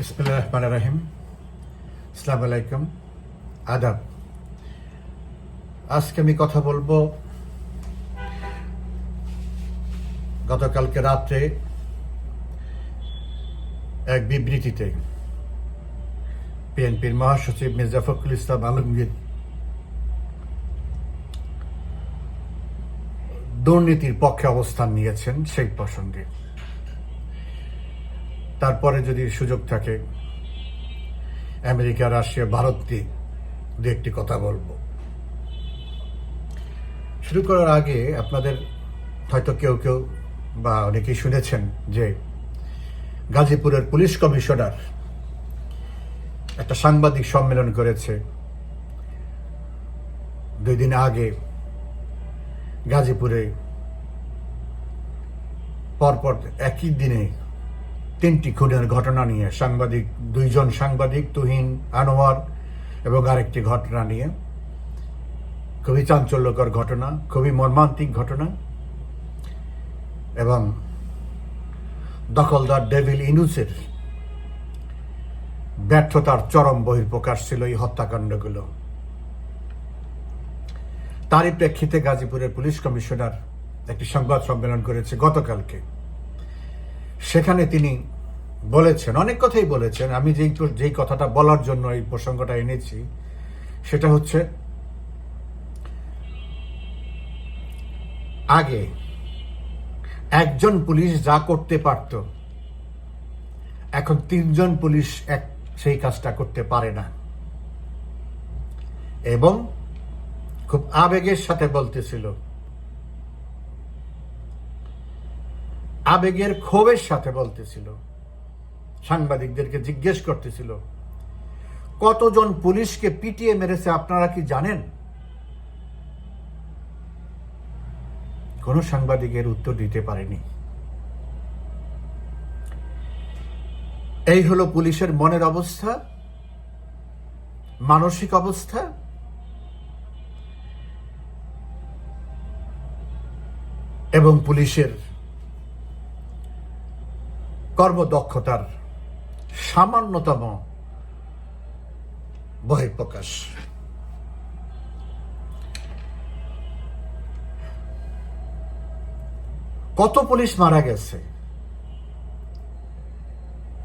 বিসমুল্লাহ রহমান রাহিম। আলাইকুম। আদাব। আজকে আমি কথা বলব গতকালকে রাত্রে এক বিবৃতিতে। বিএনপির মহাসচিব মির্জা ফখরুল ইসলাম আলমগীর দুর্নীতির পক্ষে অবস্থান নিয়েছেন সেই প্রসঙ্গে। তারপরে যদি সুযোগ থাকে, আমেরিকা, রাশিয়া, ভারত দিয়ে দু একটি কথা বলব। শুরু করার আগে আপনাদের হয়তো কেউ কেউ বা অনেকেই শুনেছেন যে গাজীপুরের পুলিশ কমিশনার একটা সাংবাদিক সম্মেলন করেছে। দুই দিন আগে গাজীপুরে পরপর একই দিনে তিনটি খুনের ঘটনা নিয়ে, সাংবাদিক, দুইজন সাংবাদিক, তুহিন আনোয়ার এবং আরেকটি ঘটনা নিয়ে। খুবই চাঞ্চল্যকর ঘটনা, খুবই মর্মান্তিক ঘটনা এবং দখলদার ডেভিল ইনুসের ব্যর্থতার চরম বহির্প্রকাশ ছিল এই হত্যাকাণ্ডগুলো। তারই প্রেক্ষিতে গাজীপুরের পুলিশ কমিশনার একটি সংবাদ সম্মেলন করেছে গতকালকে। সেখানে তিনি বলেছেন, অনেক কথাই বলেছেন। আমি যেই যেই কথাটা বলার জন্য এই প্রসঙ্গটা এনেছি, সেটা হচ্ছে, আগে একজন পুলিশ যা করতে পারত, এখন তিনজন পুলিশ এক সেই কাজটা করতে পারে না। এবং খুব আবেগের সাথে বলতেছিল আবেগের ক্ষোভের সাথে বলতেছিল। সাংবাদিকদেরকে জিজ্ঞেস করতেছিল, কতজন পুলিশকে পিটিয়ে মেরেছে আপনারা কি জানেন? কোন সাংবাদিকের উত্তর দিতে পারেনি। এই হলো পুলিশের মনের অবস্থা, মানসিক অবস্থা। এবং পুলিশের কর্মদক্ষতার সামান্যতম বহিঃপ্রকাশ। কত পুলিশ মারা গেছে?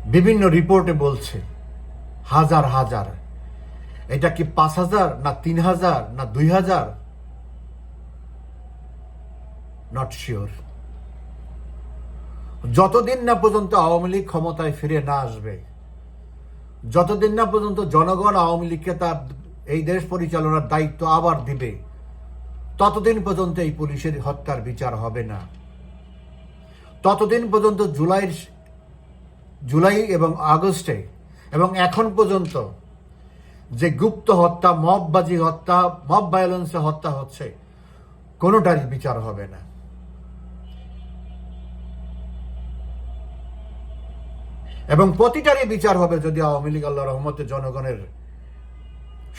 বিভিন্ন রিপোর্টে বলছে হাজার হাজার। এটা কি পাঁচ হাজার না তিন হাজার না দুই হাজার? নট শিওর যতদিন না পর্যন্ত আওয়ামী লীগ ক্ষমতায় ফিরে না আসবে, যতদিন না পর্যন্ত জনগণ আওয়ামী লীগকে তার এই দেশ পরিচালনার দায়িত্ব আবার দিবে, ততদিন পর্যন্ত এই পুলিশের হত্যার বিচার হবে না। ততদিন পর্যন্ত জুলাইয়ের জুলাই এবং আগস্টে এবং এখন পর্যন্ত যে গুপ্ত হত্যা, মববাজি হত্যা, মব ভায়োলেন্সে হত্যা হচ্ছে, কোনোটারই বিচার হবে না। এবং প্রতিটারই বিচার হবে যদি আওয়ামী লীগ আল্লাহ রহমতে জনগণের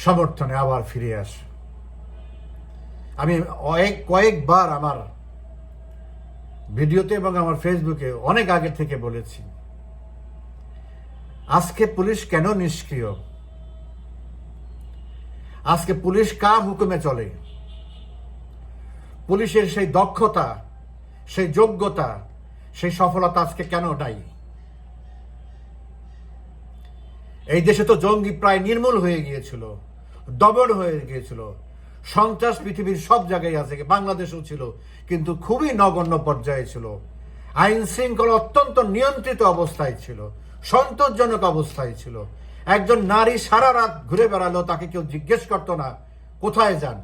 সমর্থনে আবার ফিরে আসে। আমি অনেক কয়েকবার আমার ভিডিওতে এবং আমার ফেসবুকে অনেক আগে থেকে বলেছি, আজকে পুলিশ কেন নিষ্ক্রিয়? আজকে পুলিশ কার হুকুমে চলে? পুলিশের সেই দক্ষতা, সেই যোগ্যতা, সেই সফলতা আজকে কেন নাই? এই দেশে তো জঙ্গি প্রায় নির্মূল হয়ে গিয়েছিল, দমন হয়ে গিয়েছিল। সন্ত্রাস পৃথিবীর সব জায়গায় আছে, বাংলাদেশও ছিল, কিন্তু খুবই নগণ্য পর্যায়ে ছিল। আইন শৃঙ্খলা অত্যন্ত নিয়ন্ত্রিত অবস্থায় ছিল, সন্তোষজনক অবস্থায় ছিল। একজন নারী সারা রাত ঘুরে বেড়ালো, তাকে কেউ জিজ্ঞেস করতো না, কোথায় যান?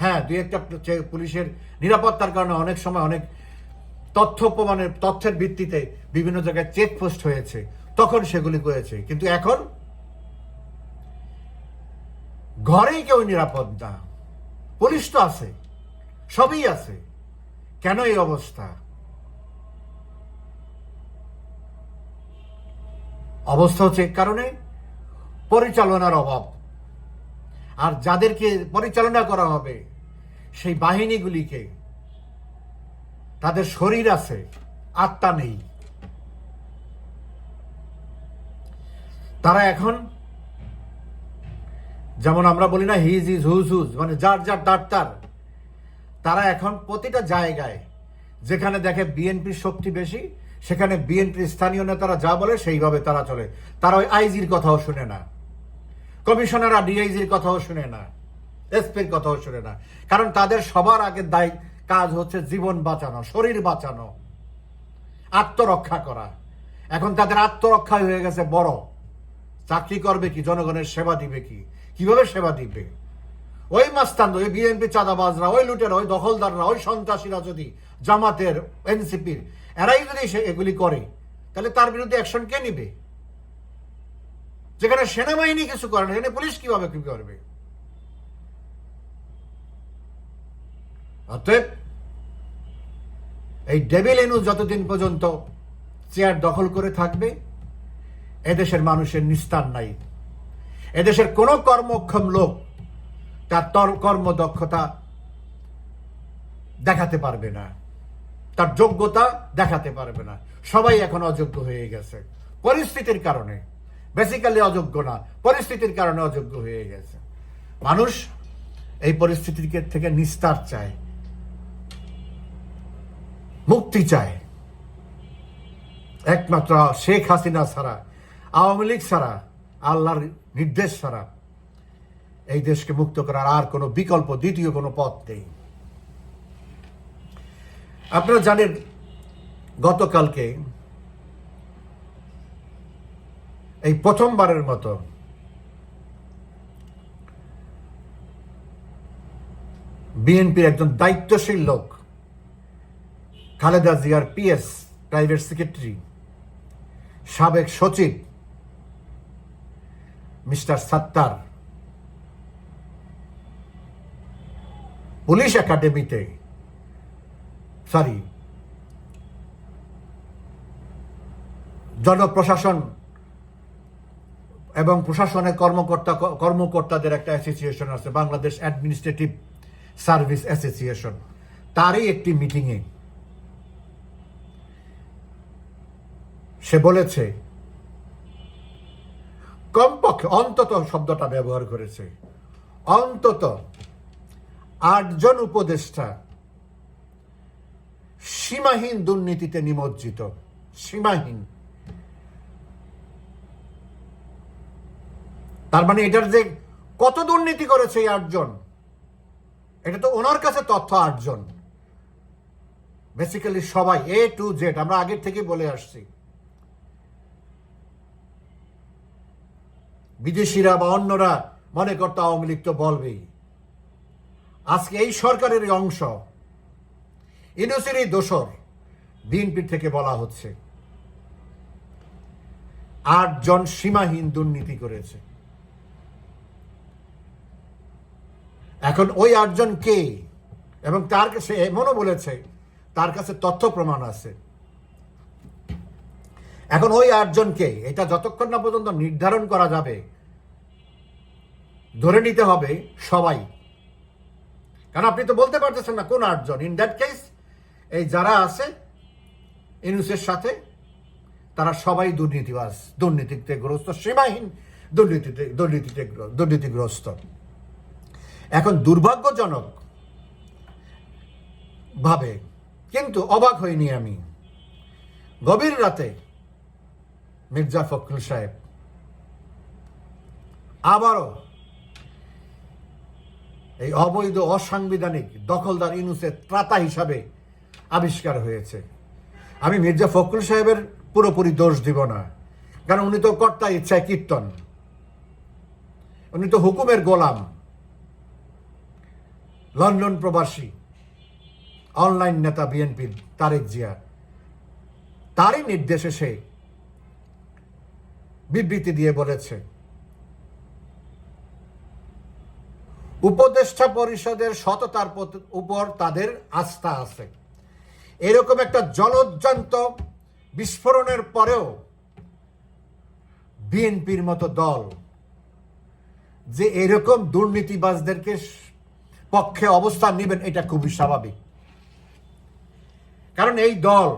হ্যাঁ দুই একটা পুলিশের নিরাপত্তার কারণে অনেক সময় অনেক তথ্য প্রমাণের, তথ্যের ভিত্তিতে বিভিন্ন জায়গায় চেকপোস্ট হয়েছে। তখন সেগুলি করেছে। কিন্তু এখন ঘরেই কেউ নিরাপদ না। পুলিশ তো আছে, সবই আছে। কেন এই অবস্থা? অবস্থা হচ্ছে কারণে পরিচালনার অভাব। আর যাদেরকে পরিচালনা করা হবে, সেই বাহিনীগুলিকে, তাদের শরীর আছে, আত্মা নেই। তারা এখন, যেমন আমরা বলি না হিজ ইজ হুজ হুজ মানে যার যার, তার তার, তারা এখন প্রতিটা জায়গায়, যেখানে দেখে বিএনপির শক্তি বেশি, সেখানে বিএনপির স্থানীয় নেতারা যা বলে সেইভাবে তারা চলে। তারা ওই আইজির কথাও শুনে না। কমিশনাররা ডিআইজির কথাও শুনে না। এসপির কথাও শুনে না। কারণ তাদের সবার আগে দায় কাজ হচ্ছে জীবন বাঁচানো, শরীর বাঁচানো, আত্মরক্ষা করা। এখন তাদের আত্মরক্ষাই হয়ে গেছে বড়। চাকরি করবে কি? জনগণের সেবা দিবে কি? কীভাবে সেবা দিবে? ওই মাস্তান, ওই বিএনপি চাঁদাবাজরা, ওই লুটেরা, ওই দখলদাররা, ওই সন্ত্রাসীরা যদি জামাতের, এনসিপির, এরাই যদি এগুলি করে, তাহলে তার বিরুদ্ধে অ্যাকশন কে নিবে? যেখানে সেনাবাহিনী কিছু করে না এখানে পুলিশ কীভাবে কি করবে? অতএব, এই ডেভিল এনু যতদিন পর্যন্ত চেয়ার দখল করে থাকবে এদেশের মানুষের নিস্তার নাই। এদেশের কোনো কর্মক্ষম লোক তার তর, কর্মদক্ষতা দেখাতে পারবে না। তার যোগ্যতা দেখাতে পারবে না। সবাই এখন অযোগ্য হয়ে গেছে। পরিস্থিতির কারণে। বেসিক্যালি অযোগ্য না। পরিস্থিতির কারণে অযোগ্য হয়ে গেছে। মানুষ এই পরিস্থিতিকে থেকে নিস্তার চায়। মুক্তি চায়। একমাত্র শেখ হাসিনা ছাড়া আওয়ামী লীগ ছাড়া, আল্লাহর নির্দেশ ছাড়া এই দেশকে মুক্ত করার আর কোনো বিকল্প, দ্বিতীয় কোনো পথ নেই। আপনারা জানেন, গতকালকে এই প্রথমবারের মতো বিএনপির একজন দায়িত্বশীল লোক, খালেদা জিয়ার পিএস, প্রাইভেট সেক্রেটারি, সাবেক সচিব মিস্টার সাত্তার। পুলিশ একাডেমিতে, সরি, জনপ্রশাসন এবং প্রশাসনের কর্মকর্তা, কর্মকর্তাদের একটা অ্যাসোসিয়েশন আছে, বাংলাদেশ অ্যাডমিনিস্ট্রেটিভ সার্ভিস অ্যাসোসিয়েশন তারই একটি মিটিংয়ে সে বলেছে কমপক্ষে অন্তত শব্দটা ব্যবহার করেছে। অন্তত আটজন উপদেষ্টা সীমাহীন দুর্নীতিতে নিমজ্জিত। সীমাহীন। তার মানে এটার যে কত দুর্নীতি করেছে এই আটজন, এটা তো ওনার কাছে তথ্য আটজন। বেসিক্যালি সবাই এ টু জেড আমরা আগের থেকে বলে আসছি। বিদেশিরা বা অন্যরা মনে করতো আওয়ামী লীগ তো বলবেই। আজকে এই সরকারের অংশ ইউনিভার্সিটির দোসর বিএনপির থেকে বলা হচ্ছে। আটজন সীমাহীন দুর্নীতি করেছে। এখন ওই আটজন কে? এবং তার কাছে এমনও বলেছে, তার কাছে তথ্য প্রমাণ আছে। এখন ওই আটজনকে এটা যতক্ষণ না পর্যন্ত নির্ধারণ করা যাবে, ধরে নিতে হবে সবাই। কারণ আপনি তো বলতে পারতেছেন না কোন আটজন। ইন দ্যাট কেস এই যারা আছে, ইনুসের সাথে, তারা সবাই দুর্নীতিবাজ, দুর্নীতিতে গ্রস্ত, সীমাহীন, দুর্নীতিতে দুর্নীতিতে দুর্নীতিগ্রস্ত। এখন দুর্ভাগ্যজনক ভাবে, কিন্তু অবাক হইনি আমি। গভীর রাতে মির্জা ফখরুল সাহেব। আবারও এই অবৈধ অসাংবিধানিক দখলদার ইনুসের ত্রাতা হিসাবে আবিষ্কার হয়েছে। আমি মির্জা ফখরুল সাহেবের পুরোপুরি দোষ দিব না, কারণ উনি তো কর্তা ইচ্ছায় কীর্তন। উনি তো হুকুমের গোলাম। লন্ডন প্রবাসী, অনলাইন নেতা বিএনপির তারেক জিয়া। তারই নির্দেশে সে বিবৃতি দিয়ে বলেছে। উপদেষ্টা পরিষদের সততার উপর তাদের আস্থা আছে। এরকম একটা জলজ্জান্ত বিস্ফোরণের পরেও বিএনপির মতো দল যে এরকম দুর্নীতিবাজদেরকে পক্ষে অবস্থান নেবেন, এটা খুবই স্বাভাবিক। কারণ এই দল,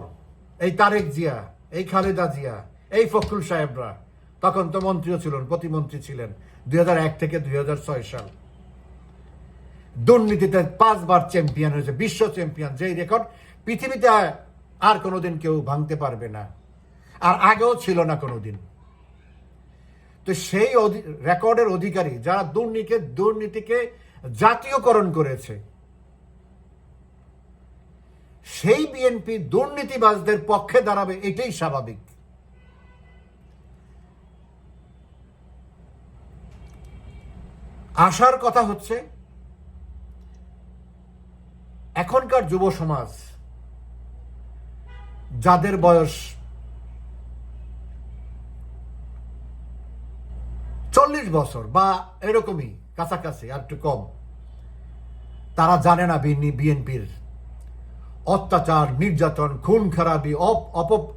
এই তারেক জিয়া, এই খালেদা জিয়া, এই ফখরুল সাহেবরা তখন তো মন্ত্রীও ছিলেন, প্রতিমন্ত্রী ছিলেন, দুই হাজার এক থেকে দুই হাজার ছয় সাল। দুর্নীতিতে পাঁচবার চ্যাম্পিয়ন হয়েছে, বিশ্ব চ্যাম্পিয়ন, যেই রেকর্ড পৃথিবীতে আর কোনোদিন কেউ ভাঙতে পারবে না, আর আগেও ছিল না কোনোদিন। তো সেই রেকর্ডের অধিকারী যারা দুর্নীতিকে দুর্নীতিকে জাতীয়করণ করেছে, সেই বিএনপি দুর্নীতিবাজদের পক্ষে দাঁড়াবে, এটাই স্বাভাবিক। আসার কথা হচ্ছে, এখনকার যুব সমাজ যাদের বয়স চল্লিশ বছর বা এরকমই কাছাকাছি, আর একটু কম, তারা জানে না বিএনপির অত্যাচার, নির্যাতন, খুন, খারাপি, অপ- অপ-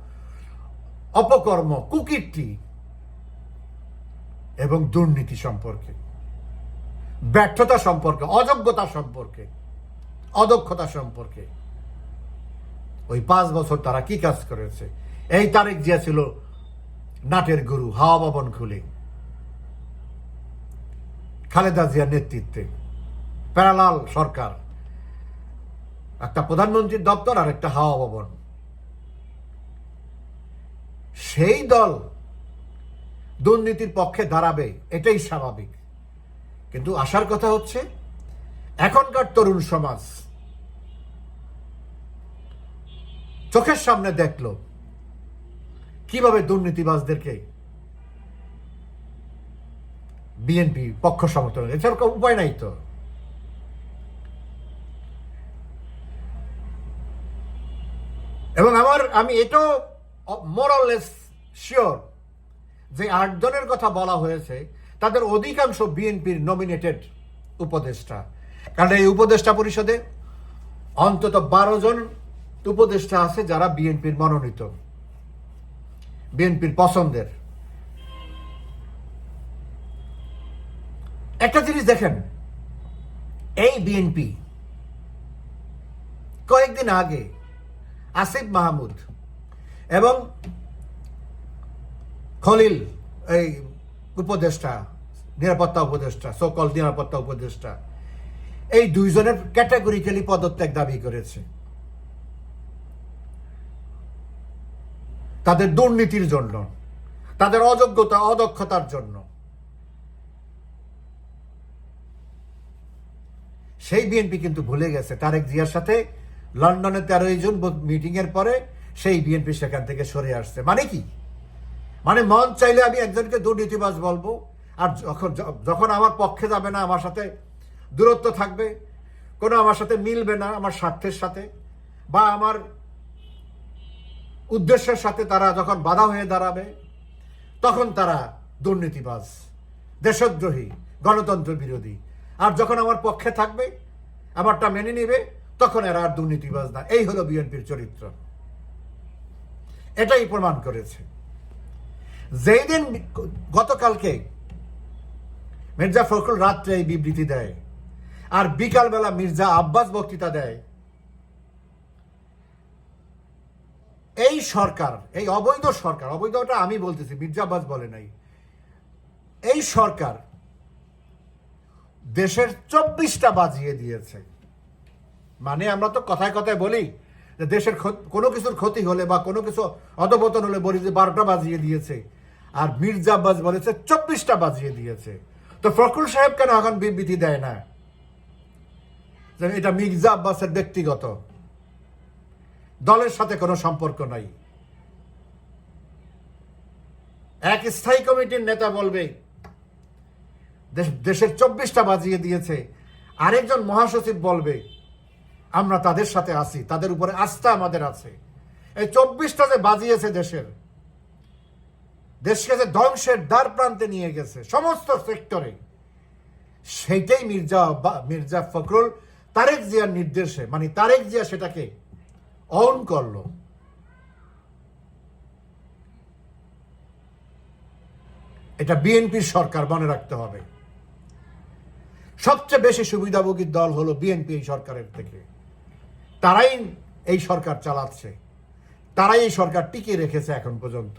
অপকর্ম, কুকীর্তি এবং দুর্নীতি সম্পর্কে। ব্যর্থতা সম্পর্কে, অযোগ্যতা সম্পর্কে, অদক্ষতা সম্পর্কে। ওই পাঁচ বছর তারা কি কাজ করেছে? এই তারিখ জিয়া ছিল নাটের গুরু, হাওয়া ভবন খুলে। খালেদা জিয়ার নেতৃত্বে প্যারালাল সরকার, একটা প্রধানমন্ত্রীর দপ্তর আর একটা হাওয়া ভবন। সেই দল দুর্নীতির পক্ষে দাঁড়াবে, এটাই স্বাভাবিক। কিন্তু আসার কথা হচ্ছে, এখনকার তরুণ সমাজ চোখের সামনে দেখল কীভাবে দুর্নীতিবাজদেরকে বিএনপি পক্ষ সমর্থন এছাড়া কোনো উপায় নাই তো। এবং আমার, আমি এটাও মোরালেস শিওর যে আটজনের কথা বলা হয়েছে তাদের অধিকাংশ বিএনপির নমিনেটেড উপদেষ্টা। কারণ এই উপদেষ্টা পরিষদে অন্তত বারো জন উপদেষ্টা আছে যারা বিএনপির মনোনীত। বিএনপির পছন্দের। একটা জিনিস দেখেন, এই বিএনপি কয়েকদিন আগে আসিফ মাহমুদ এবং খলিল, এই উপদেষ্টা নিরাপত্তা উপদেষ্টা সকল নিরাপত্তা উপদেষ্টা। এই দুইজনের ক্যাটাগরিক্যালি পদত্যাগ দাবি করেছে। তাদের দুর্নীতির জন্য, তাদের অযোগ্যতা, অদক্ষতার জন্য। সেই বিএনপি কিন্তু ভুলে গেছে। তারেক জিয়ার সাথে লন্ডনে তেরোই জুন মিটিং এর পরে সেই বিএনপি সেখান থেকে সরে আসছে। মানে কি? মানে মন চাইলে আমি একজনকে দুর্নীতিবাজ বলব। আর যখন যখন আমার পক্ষে যাবে না আমার সাথে, দূরত্ব থাকবে, কোনো আমার সাথে মিলবে না আমার স্বার্থের সাথে, বা আমার উদ্দেশ্যের সাথে তারা যখন বাধা হয়ে দাঁড়াবে, তখন তারা দুর্নীতিবাজ, দেশদ্রোহী, গণতন্ত্র বিরোধী। আর যখন আমার পক্ষে থাকবে, আমারটা মেনে নিবে, তখন এরা আর দুর্নীতিবাজ না। এই হলো বিএনপির চরিত্র। এটাই প্রমাণ করেছে। যেই দিন গতকালকে মির্জা ফখরুল রাত্রে এই বিবৃতি দেয়। আর বিকালবেলা মির্জা আব্বাস বক্তৃতা দেয়। এই সরকার, এই অবৈধ সরকার, অবৈধটা আমি বলতেছি, মির্জা আব্বাস বলে নাই। এই সরকার দেশের চব্বিশটা বাজিয়ে দিয়েছে। মানে আমরা তো কথায় কথায় বলি যে দেশের কোনো কিছুর ক্ষতি হলে বা কোনো কিছু অধপতন হলে বলি যে বারোটা বাজিয়ে দিয়েছে। আর মির্জা আব্বাস বলেছে চব্বিশটা বাজিয়ে দিয়েছে। তো ফখরুল সাহেব কেন এখন বিবৃতি দেয় না? এটা মির্জা আব্বাসের ব্যক্তিগত। দলের সাথে কোনো সম্পর্ক নাই। এক স্থায়ী কমিটির নেতা বলবে দেশের চব্বিশটা বাজিয়ে দিয়েছে। আরেকজন মহাসচিব বলবে, আমরা তাদের সাথে আছি, তাদের উপরে আস্থা আমাদের আছে। এই চব্বিশটা যে বাজিয়েছে দেশের দেশকে যে ধ্বংসের দ্বার প্রান্তে নিয়ে গেছে, সমস্ত সেক্টরে। সেইটাই মির্জা মির্জা ফখরুল তারেক জিয়ার নির্দেশে মানে তারেক জিয়া সেটাকে অন করল। এটা বিএনপির সরকার, মনে রাখতে হবে। সবচেয়ে বেশি সুবিধাভোগীর দল হলো বিএনপি এই সরকারের থেকে। তারাই এই সরকার চালাচ্ছে। তারাই এই সরকার টিকিয়ে রেখেছে এখন পর্যন্ত।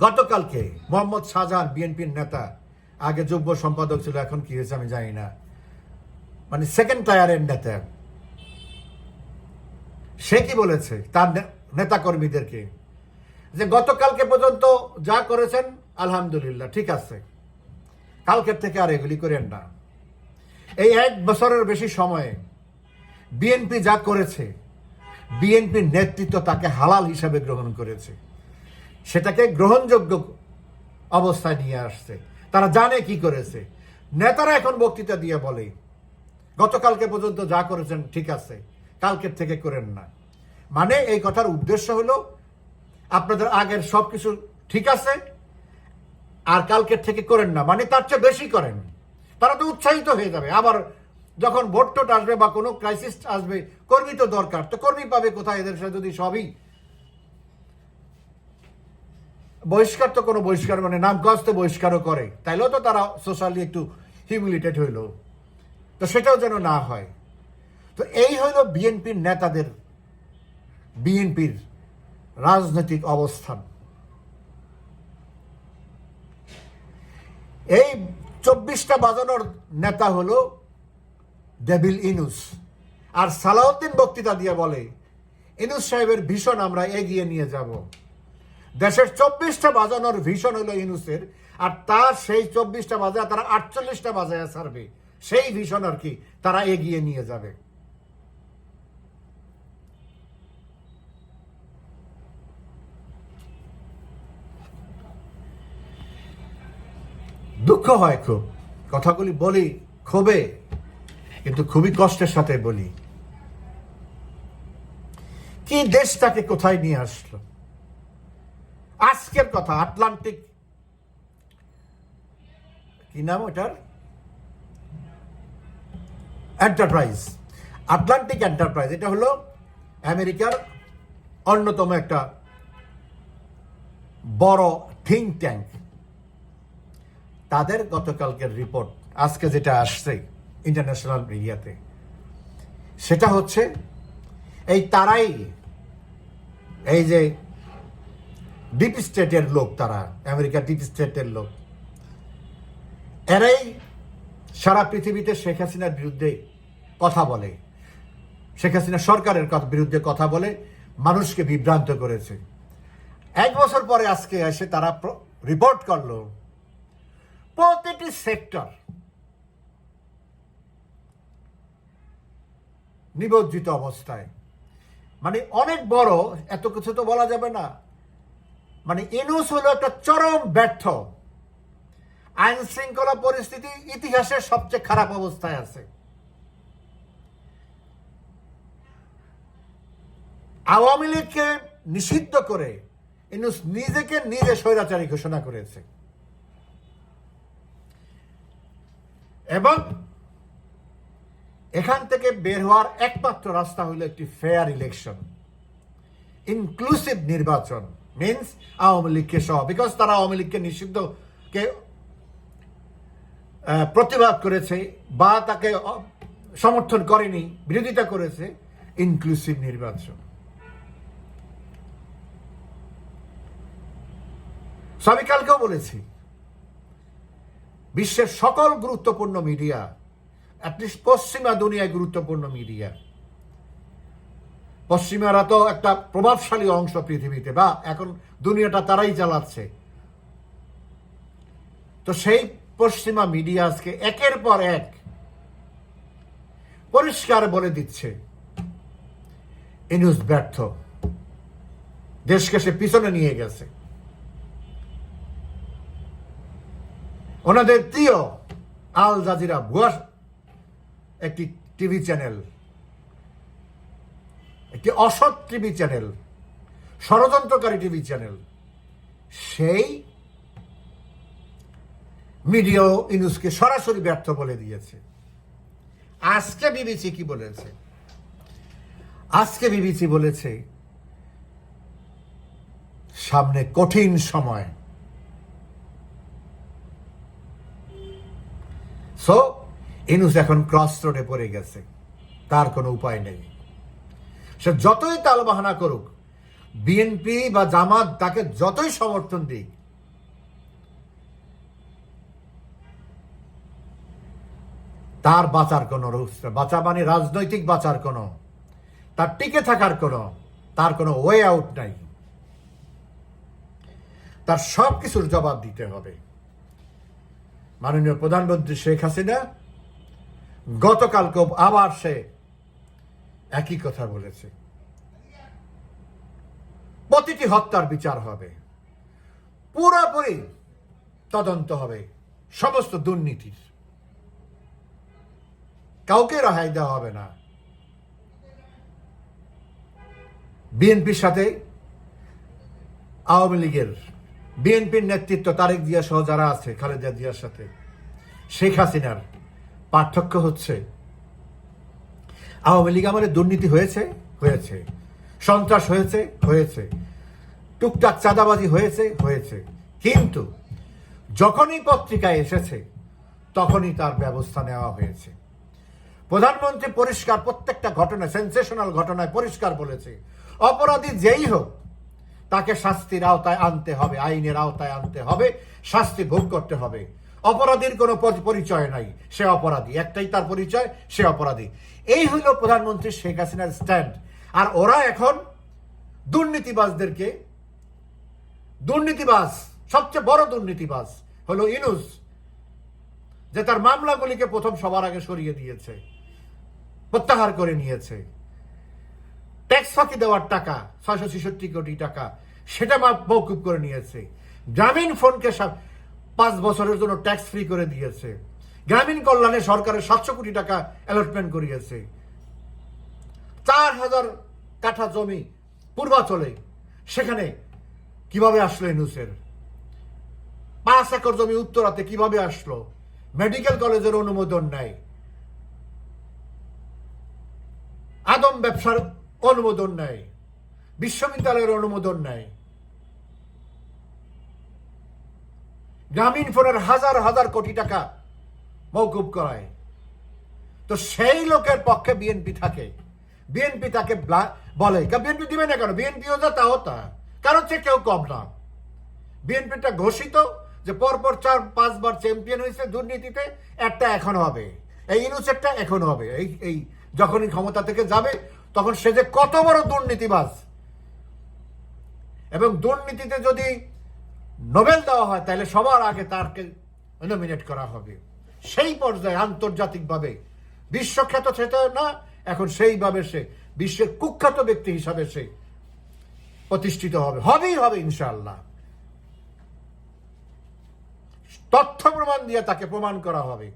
গতকালকে মোহাম্মদ শাহজাহান বিএনপির নেতা, আগে যুগ্ম সম্পাদক ছিল, এখন কি হয়েছে আমি জানি না। মানে সেকেন্ড টায়ারের নেতা। সে কি বলেছে? তার নে- নেতাকর্মীদেরকে। যে গতকালকে পর্যন্ত যা করেছেন, আলহামদুলিল্লাহ, ঠিক আছে। কালকের থেকে আর এগুলি করেন না। এই এক বছরের বেশি সময়ে বিএনপি যা করেছে, বিএনপির নেতৃত্ব তাকে হালাল হিসাবে গ্রহণ করেছে। সেটাকে গ্রহণযোগ্য অবস্থায় নিয়ে আসছে। তারা জানে কি করেছে। নেতারা এখন বক্তৃতা দিয়ে বলে, গতকালকে পর্যন্ত যা করেছেন ঠিক আছে, কালকের থেকে করেন না। মানে এই কথার উদ্দেশ্য হলো, আপনাদের আগের সব কিছু ঠিক আছে, আর কালকের থেকে করেন না। মানে তার চেয়ে বেশি করেন। তারা তো উৎসাহিত হয়ে যাবে। আবার যখন ভোট আসবে বা কোনো ক্রাইসিস আসবে, কর্মী তো দরকার। তো কর্মী পাবে কোথায়? এদের সাথে যদি সবই বহিষ্কার তো কোনো বহিষ্কার মানে নাম কস্তে বহিষ্কারও করে। তাইলেও তো তারা সোশ্যালি একটু হিউমিলিটেড হইল। তো সেটাও যেন না হয়। তো এই হইল বিএনপির নেতাদের, বিএনপির রাজনৈতিক অবস্থান। এই চব্বিশটা বাজানোর নেতা হলো ডেভিল ইনুস। আর সালাউদ্দিন বক্তৃতা দিয়ে বলে, ইনুস সাহেবের ভীষণ আমরা এগিয়ে নিয়ে যাব। দেশের চব্বিশটা বাজানোর ভীষণ হলো ইনুসের আর তার সেই চব্বিশটা বাজায় তারা আটচল্লিশটা বাজায় ছাড়বে সেই ভীষণ আর কি, তারা এগিয়ে নিয়ে যাবে। দুঃখ হয় খুব। কথাগুলি বলি ক্ষোভে, কিন্তু খুবই কষ্টের সাথে বলি। কি দেশটাকে কোথায় নিয়ে আসলো? আজকের কথা, আটলান্টিক। কি নাম ওটার এন্টারপ্রাইজ আটলান্টিক এন্টারপ্রাইজ এটা হলো আমেরিকার অন্যতম একটা বড় থিঙ্ক ট্যাঙ্ক তাদের গতকালকের রিপোর্ট আজকে যেটা আসছে ইন্টারন্যাশনাল মিডিয়াতে সেটা হচ্ছে এই তারাই, এই যে ডিপ স্টেটের লোক তারা আমেরিকা ডিপ স্টেটের লোক। এরাই সারা পৃথিবীতে শেখ হাসিনার বিরুদ্ধে কথা বলে। শেখ হাসিনা সরকারের বিরুদ্ধে কথা বলে, মানুষকে বিভ্রান্ত করেছে। এক বছর পরে আজকে এসে তারা রিপোর্ট করল, প্রতিটি সেক্টর নিবজ্জিত অবস্থায়। মানে অনেক বড়, এত কিছু তো বলা যাবে না। মানে ইনুস হলো একটা চরম ব্যর্থ। আইন শৃঙ্খলা পরিস্থিতি ইতিহাসের সবচেয়ে খারাপ অবস্থায় আছে। আওয়ামী লীগকে নিষিদ্ধ করে ইনুস নিজেকে নিজে স্বৈরাচারী ঘোষণা করেছে। এবং এখান থেকে বের হওয়ার একমাত্র রাস্তা হলো একটি ফেয়ার ইলেকশন ইনক্লুসিভ নির্বাচন। মিনস আওয়ামী লীগকে সহ বিকজ তারা আওয়ামী লীগকে নিষিদ্ধকে আহ, প্রতিবাদ করেছে বা তাকে সমর্থন করেনি বিরোধিতা করেছে ইনক্লুসিভ নির্বাচন আমি বলেছি বিশ্বের সকল গুরুত্বপূর্ণ মিডিয়া অ্যাটলিস্ট পশ্চিমা দুনিয়ায় গুরুত্বপূর্ণ মিডিয়া পশ্চিমারা তো একটা প্রভাবশালী অংশ পৃথিবীতে, বা এখন দুনিয়াটা তারাই চালাচ্ছে। তো সেই পশ্চিমা মিডিয়া আজকে একের পর এক পরিষ্কার বলে দিচ্ছে। ইনুস ব্যর্থ। দেশকে সে পিছনে নিয়ে গেছে। ওনাদের প্রিয় আল জাজিরা ভুয়া একটি টিভি চ্যানেল। একটি অসৎ টিভি চ্যানেল, ষড়যন্ত্রকারী টিভি চ্যানেল, সেই মিডিয়া ইনুসকে সরাসরি ব্যর্থ বলে দিয়েছে। আজকে বিবিসি কি বলেছে? আজকে বিবিসি বলেছে, সামনে কঠিন সময়। সো ইনুস এখন ক্রস রোডে পড়ে গেছে, তার কোনো উপায় নেই। সে যতই তালবাহানা করুক বিএনপি বা জামাত তাকে যতই সমর্থন দিক, তার বাঁচার কোনো বাঁচা মানে রাজনৈতিক বাঁচার কোনো, তার টিকে থাকার কোনো, তার কোনো ওয়ে আউট নাই। তার সব কিছুর জবাব দিতে হবে। মাননীয় প্রধানমন্ত্রী শেখ হাসিনা গতকালকে আবার সে একই কথা বলেছে। প্রতিটি হত্যার বিচার হবে। পুরোপুরি তদন্ত হবে সমস্ত দুর্নীতির। কাউকে রেহাই দেওয়া হবে না। বিএনপির সাথে আওয়ামী লীগের বিএনপির নেতৃত্ব তারেক জিয়া সহ যারা আছে, খালেদা জিয়ার সাথে, শেখ হাসিনার পার্থক্য হচ্ছে আওয়ামী লীগ আমলে দুর্নীতি হয়েছে হয়েছে। সন্ত্রাস হয়েছে হয়েছে। টুকটাক চাঁদাবাজি হয়েছে হয়েছে। কিন্তু যখনই পত্রিকায় এসেছে, তখনই তার ব্যবস্থা নেওয়া হয়েছে। প্রধানমন্ত্রী পরিষ্কার প্রত্যেকটা ঘটনা সেন্সেশনাল ঘটনায় পরিষ্কার বলেছে। অপরাধী যেই হোক, তাকে শাস্তির আওতায় আনতে হবে, আইনের আওতায় আনতে হবে, শাস্তি ভোগ করতে হবে। অপরাধীর কোনো পরি- পরিচয় নাই। সে অপরাধী। একটাই তার পরিচয়, সে অপরাধী। এই হইল প্রধানমন্ত্রী শেখ হাসিনার স্ট্যান্ড আর ওরা এখন দুর্নীতিবাজদেরকে, দুর্নীতিবাজ, সবচেয়ে বড় দুর্নীতিবাজ হলো ইনুস, যে তার মামলাগুলিকে প্রথম সবার আগে সরিয়ে দিয়েছে, প্রত্যাহার করে নিয়েছে। ট্যাক্স ফাঁকি দেওয়ার টাকা, ছয়শো ছেষট্টি কোটি টাকা, সেটা মা মৌকুব করে নিয়েছে। গ্রামীণ ফোনকে পাঁচ বছরের জন্য ট্যাক্স ফ্রি করে দিয়েছে। গ্রামীণ কল্যাণে সরকারের সাতশো কোটি টাকা অ্যালটমেন্ট করিয়েছে। চার হাজার কাঠা জমি পূর্বাচলে। সেখানে কীভাবে আসলো ইনুসের? পাঁচ একর জমি উত্তরাতে কীভাবে আসলো? মেডিকেল কলেজের অনুমোদন নাই। আদম ব্যবসার অনুমোদন নাই। বিশ্ববিদ্যালয়ের অনুমোদন নাই। গ্রামীণ ফোনের হাজার হাজার কোটি টাকা মৌকুব করায়। তো সেই লোকের পক্ষে বিএনপি থাকে। বিএনপি তাকে ব্লা- বিএনপি দিবে না কেন? বিএনপিও যা, তাও তা। কারণ হচ্ছে কেউ কম না। বিএনপিটা ঘোষিত যে পরপর চার, পাঁচবার চ্যাম্পিয়ন হয়েছে দুর্নীতিতে, একটা এখন হবে। এই ইনুসেটটা এখন হবে। এই এই যখনই ক্ষমতা থেকে যাবে, তখন সে যে কত বড় দুর্নীতিবাজ। এবং দুর্নীতিতে যদি নোবেল দেওয়া হয় তাহলে সবার আগে তারকে নমিনেট করা হবে। সেই পর্যায়ে আন্তর্জাতিকভাবে বিশ্বখ্যাত সেটা না, এখন সেইভাবে সে, বিশ্বের কুখ্যাত ব্যক্তি হিসাবে সে প্রতিষ্ঠিত হবে। হবেই হবে, ইনশাআল্লাহ। তথ্য প্রমাণ দিয়ে তাকে প্রমাণ করা হবে।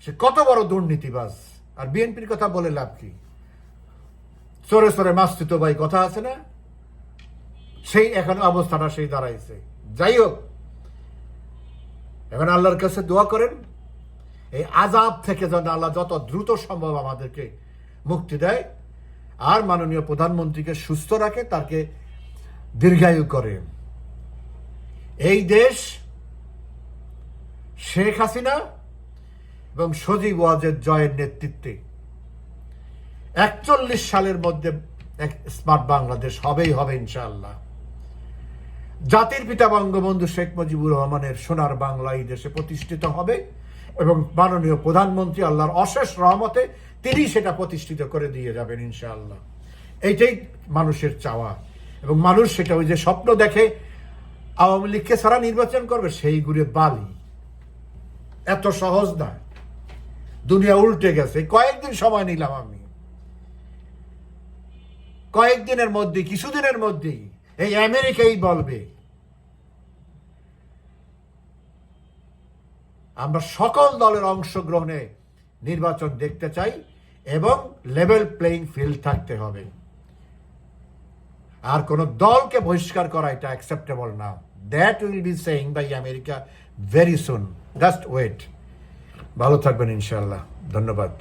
সে কত বড় দুর্নীতিবাজ। আর বিএনপির কথা বলে লাভ কি? চোরে চোরে মাস্তিত ভাই, কথা আছে না? সেই এখন অবস্থাটা সেই দাঁড়াইছে। যাই হোক, এখন আল্লাহর কাছে দোয়া করেন, এই আজাব থেকে যেন আল্লাহ যত দ্রুত সম্ভব আমাদেরকে মুক্তি দেয়, আর মাননীয় প্রধানমন্ত্রীকে সুস্থ রাখে, তাকে দীর্ঘায়ু করে। এই দেশ শেখ হাসিনা এবং সজীব ওয়াজের জয়ের নেতৃত্বে একচল্লিশ সালের মধ্যে এক স্মার্ট বাংলাদেশ হবেই হবে ইনশাআল্লাহ। জাতির পিতা বঙ্গবন্ধু শেখ মুজিবুর রহমানের সোনার বাংলা এই দেশে প্রতিষ্ঠিত হবে এবং মাননীয় প্রধানমন্ত্রী আল্লাহর অশেষ রহমতে তিনি সেটা প্রতিষ্ঠিত করে দিয়ে যাবেন ইনশাআল্লাহ। এইটাই মানুষের চাওয়া এবং মানুষ সেটা ওই যে স্বপ্ন দেখে আওয়ামী লীগকে সারা নির্বাচন করবে সেইগুলি বালি। এত সহজ না। দুনিয়া উল্টে গেছে। কয়েকদিন সময় নিলাম আমি। কয়েকদিনের মধ্যে কিছুদিনের মধ্যেই এই আমেরিকাই বলবে। আমরা সকল দলের অংশগ্রহণে নির্বাচন দেখতে চাই এবং লেভেল প্লেইং ফিল্ড থাকতে হবে। আর কোন দলকে বহিষ্কার করা এটা অ্যাকসেপ্টেবল না। That will be saying by America very soon just wait ভালো থাকবেন ইনশাল্লাহ ধন্যবাদ।